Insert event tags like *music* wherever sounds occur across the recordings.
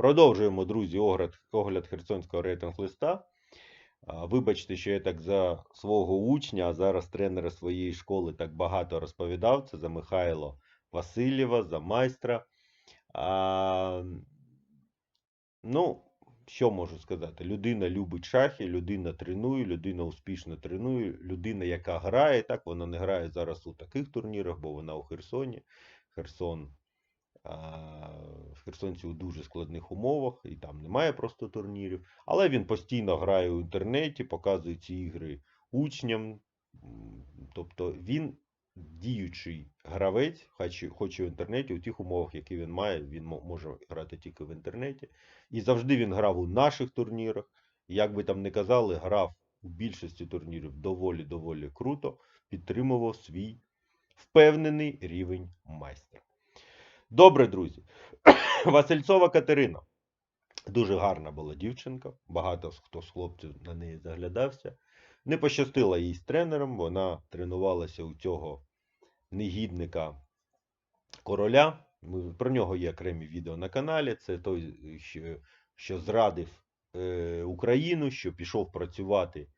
Продовжуємо, друзі, огляд, Херсонського рейтинг-листа. Вибачте, що я так за свого учня, а зараз тренера своєї школи так багато розповідав. Це за Михайло Васильєва, за майстра. А, ну, що можу сказати? Людина любить шахи, людина тренує, людина успішно тренує, людина, яка грає. Так, вона не грає зараз у таких турнірах, бо вона у Херсоні. Херсон а, херсонці у дуже складних умовах, і там немає просто турнірів. Але він постійно грає у інтернеті, показує ці ігри учням. Тобто він діючий гравець, хоч і в інтернеті, у тих умовах, які він має, він може грати тільки в інтернеті. І завжди він грав у наших турнірах. Як би там не казали, грав у більшості турнірів доволі-доволі круто, підтримував свій впевнений рівень майстра. Добре, друзі. *coughs* Васильцова Катерина. Дуже гарна була дівчинка. Багато хто з хлопців на неї заглядався. Не пощастила їй з тренером. Вона тренувалася у цього негідника короля. Про нього є окремі відео на каналі. Це той, що, зрадив е, Україну, що пішов працювати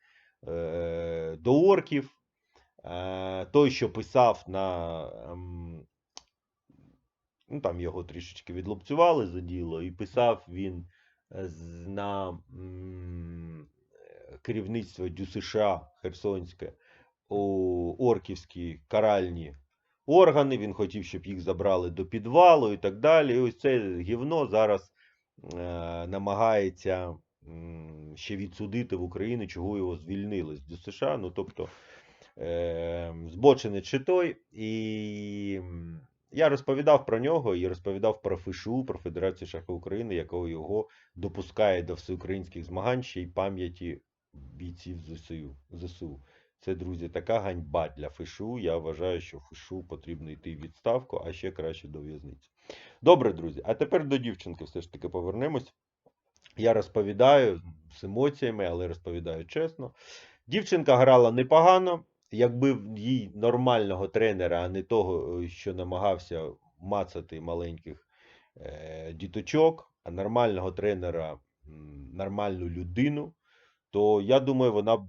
е, до орків. Е, той, що писав на. Ем, ну, там його трішечки відлупцювали за діло, і писав він е, на е, керівництво ДЮСШ Херсонське у орківські каральні органи. Він хотів, щоб їх забрали до підвалу і так далі. І ось це гівно зараз е, намагається ще відсудити в Україну, чого його звільнили з ДЮСШ. Ну, тобто, е, збочинець чи той. І я розповідав про нього і розповідав про ФШУ, про Федерацію шаху України, якого його допускає до всеукраїнських змагань ще й пам'яті бійців ЗСУ. ЗСУ. Це, друзі, така ганьба для ФШУ. Я вважаю, що ФШУ потрібно йти в відставку, а ще краще до в'язниці. Добре, друзі. А тепер до дівчинки все ж таки повернемось. Я розповідаю з емоціями, але розповідаю чесно. Дівчинка грала непогано. Якби їй нормального тренера, а не того, е, що намагався мацати маленьких е, діточок, а нормального тренера, нормальну людину, то я думаю, вона б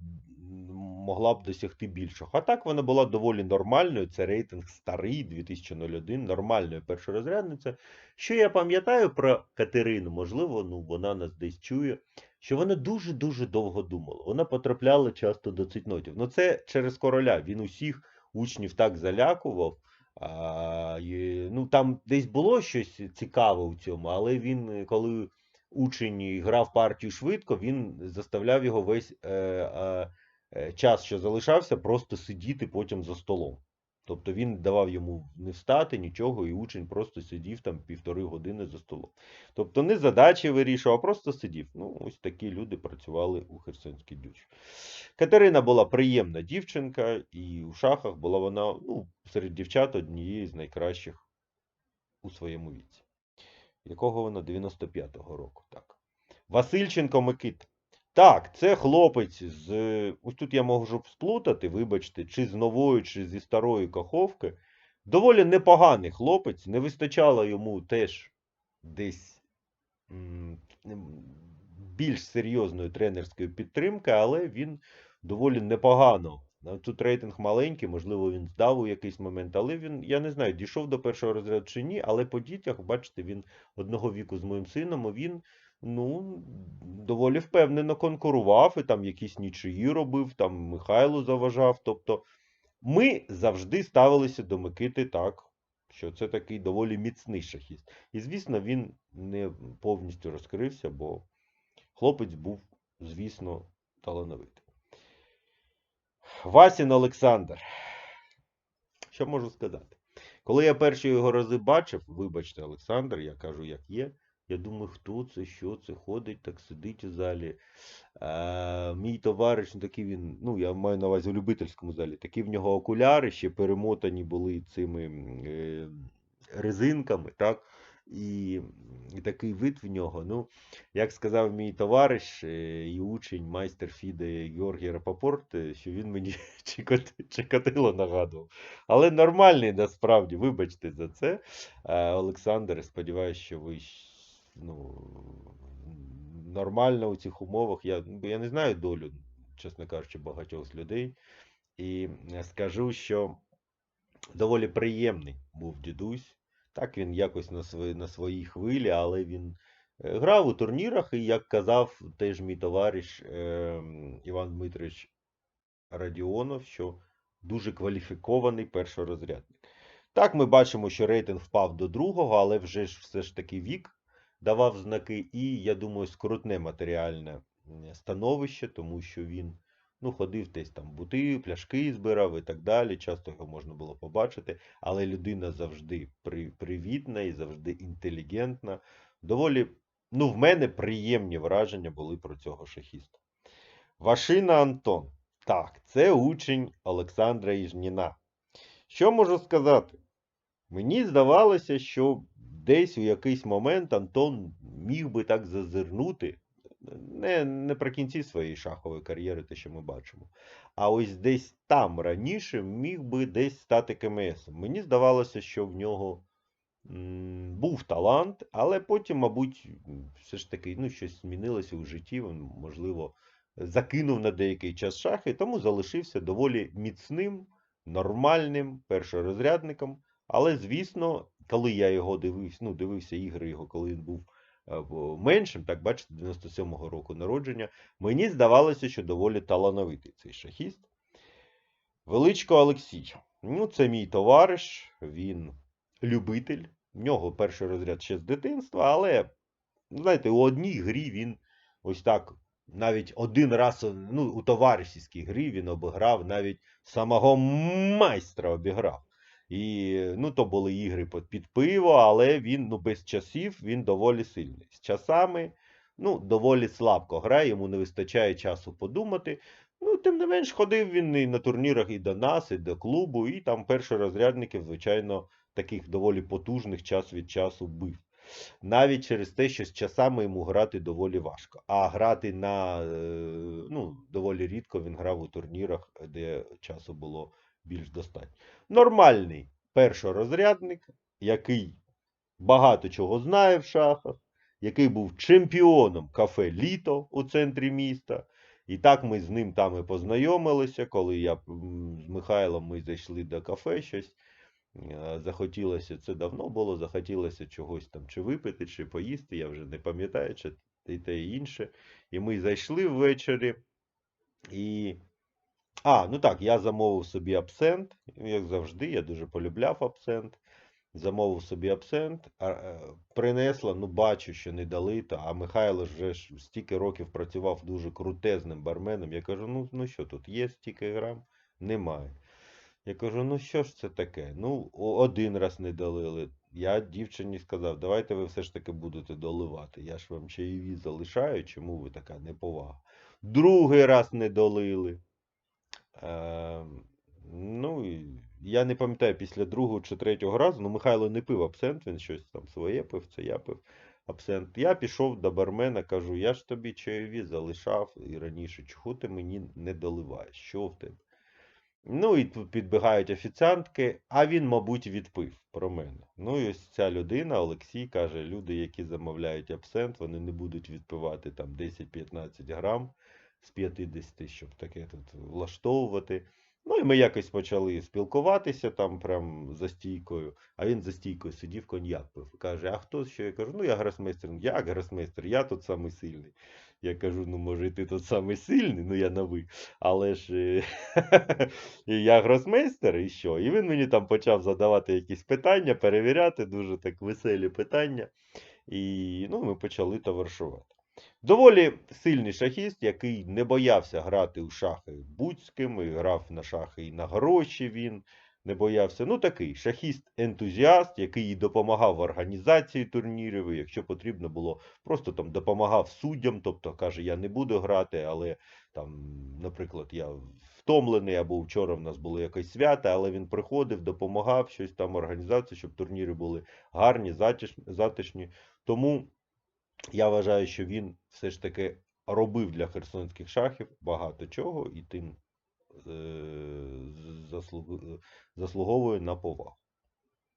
могла б досягти більшого. А так вона була доволі нормальною. Це рейтинг старий 2001, нормальною першорозрядницею. Що я пам'ятаю про Катерину, можливо, ну вона нас десь чує, що вона дуже-дуже довго думала. Вона потрапляла часто до цитнотів. Ну це через короля. Він усіх учнів так залякував. А, і, ну там десь було щось цікаве у цьому, але він, коли учень грав партію швидко, він заставляв його весь е, е, час, що залишався, просто сидіти потім за столом. Тобто він давав йому не встати, нічого, і учень просто сидів там півтори години за столом. Тобто не задачі вирішував, а просто сидів. Ну, ось такі люди працювали у Херсонській дючі. Катерина була приємна дівчинка, і у шахах була вона ну, серед дівчат однією з найкращих у своєму віці. Якого вона 95-го року. Так. Васильченко Микита. Так, це хлопець з. Ось тут я можу сплутати, вибачте, чи з нової, чи зі старої каховки. Доволі непоганий хлопець, не вистачало йому теж десь більш серйозної тренерської підтримки, але він доволі непогано. Тут рейтинг маленький, можливо, він здав у якийсь момент, але він, я не знаю, дійшов до першого розряду чи ні, але по дітях, бачите, він одного віку з моїм сином, він ну, доволі впевнено конкурував і там якісь нічиї робив, там Михайлу заважав. Тобто ми завжди ставилися до Микити так, що це такий доволі міцний шахіст. І, звісно, він не повністю розкрився, бо хлопець був, звісно, талановитий. Васін Олександр. Що можу сказати? Коли я перші його рази бачив, вибачте, Олександр, я кажу, як є. Я думаю, хто це, що це, ходить, так сидить у залі. А, мій товариш, ну, такий він, ну, я маю на увазі у любительському залі, такі в нього окуляри ще перемотані були цими е, резинками, так? І, і такий вид в нього. Ну, як сказав мій товариш е, і учень, майстер Фіде Георгій Рапопорт, е, що він мені *laughs* Чикатило нагадував. Але нормальний насправді, вибачте за це. Е, Олександр, сподіваюся, що ви ну, нормально у цих умовах. Я, я не знаю долю, чесно кажучи, багатьох з людей. І е, скажу, що доволі приємний був дідусь. Так, він якось на свої, на своїй хвилі, але він е, грав у турнірах, і, як казав теж мій товариш е, Іван Дмитрович Радіонов, що дуже кваліфікований першорозрядник. Так, ми бачимо, що рейтинг впав до другого, але вже ж все ж таки вік давав знаки, і, я думаю, скрутне матеріальне становище, тому що він ну, ходив десь там бути, пляшки збирав і так далі. Часто його можна було побачити, але людина завжди при, привітна і завжди інтелігентна. Доволі, ну, в мене приємні враження були про цього шахіста. Вашина Антон. Так, це учень Олександра Іжніна. Що можу сказати? Мені здавалося, що десь у якийсь момент Антон міг би так зазирнути, не, не наприкінці своєї шахової кар'єри, те, що ми бачимо. А ось десь там раніше міг би десь стати КМС. Мені здавалося, що в нього м, був талант, але потім, мабуть, все ж таки ну, щось змінилося у житті. Він, можливо, закинув на деякий час шахи, тому залишився доволі міцним, нормальним першорозрядником. Але, звісно, коли я його дивився, ну, дивився ігри його, коли він був е, меншим, так бачите, 97-го року народження, мені здавалося, що доволі талановитий цей шахіст. Величко Олексій. Ну, це мій товариш, він любитель. В нього перший розряд ще з дитинства, але, знаєте, у одній грі він ось так навіть один раз ну, у товаришівській грі він обіграв, навіть самого майстра обіграв. І ну, то були ігри під- пиво, але він ну, без часів він доволі сильний. З часами ну, доволі слабко грає, йому не вистачає часу подумати. Ну, тим не менш, ходив він і на турнірах і до нас, і до клубу, і там першорозрядників, звичайно, таких доволі потужних час від часу бив. Навіть через те, що з часами йому грати доволі важко. А грати на е, ну, доволі рідко він грав у турнірах, де часу було більш достатньо. Нормальний першорозрядник, який багато чого знає в шахах, який був чемпіоном кафе Літо у центрі міста. І так ми з ним там і познайомилися, коли я з Михайлом ми зайшли до кафе щось. е, Захотілося, це давно було, захотілося чогось там чи випити, чи поїсти, я вже не пам'ятаю, чи те і інше. І ми зайшли ввечері. І. А, ну так, я замовив собі абсент, як завжди, я дуже полюбляв абсент. Замовив собі абсент, е, принесла, ну бачу, що не дали, та, а Михайло вже ж стільки років працював дуже крутезним барменом. Я кажу, ну, ну що тут, є стільки грам? Немає. Я кажу, ну що ж це таке? Ну, один раз не долили. Я дівчині сказав, давайте ви все ж таки будете доливати. Я ж вам чаєві залишаю, чому ви така неповага? Другий раз не долили. Е, ну, я не пам'ятаю після другого чи третього разу, ну Михайло не пив абсент, він щось там своє пив, це я пив абсент. Я пішов до бармена, кажу, я ж тобі чайові залишав і раніше, чого ти мені не доливаєш? Що в тебе? Ну, і підбігають офіціантки, а він, мабуть, відпив про мене. Ну, і ось ця людина, Олексій, каже, люди, які замовляють абсент, вони не будуть відпивати там 10-15 грам з 50, щоб таке тут влаштовувати. Ну, і ми якось почали спілкуватися там прям за стійкою, а він за стійкою сидів, коньяк пив. Каже, а хто що? Я кажу, ну я гросмейстер. Як гросмейстер? Я тут самий сильний. Я кажу, ну може і ти тут самий сильний, ну я на ви. Але ж е, *laughs* я гросмейстер, і що? І він мені там почав задавати якісь питання, перевіряти, дуже так веселі питання. І ну, ми почали товаришувати. Доволі сильний шахіст, який не боявся грати у шахи будь з ким, і грав на шахи і на гроші він не боявся. Ну, такий шахіст-ентузіаст, який і допомагав в організації турнірів, якщо потрібно було, просто там допомагав суддям, тобто каже, я не буду грати, але там, наприклад, я втомлений, або вчора в нас було якесь свято, але він приходив, допомагав щось там організації, щоб турніри були гарні, затишні. Тому я вважаю, що він все ж таки робив для херсонських шахів багато чого і тим е, заслуговує на повагу.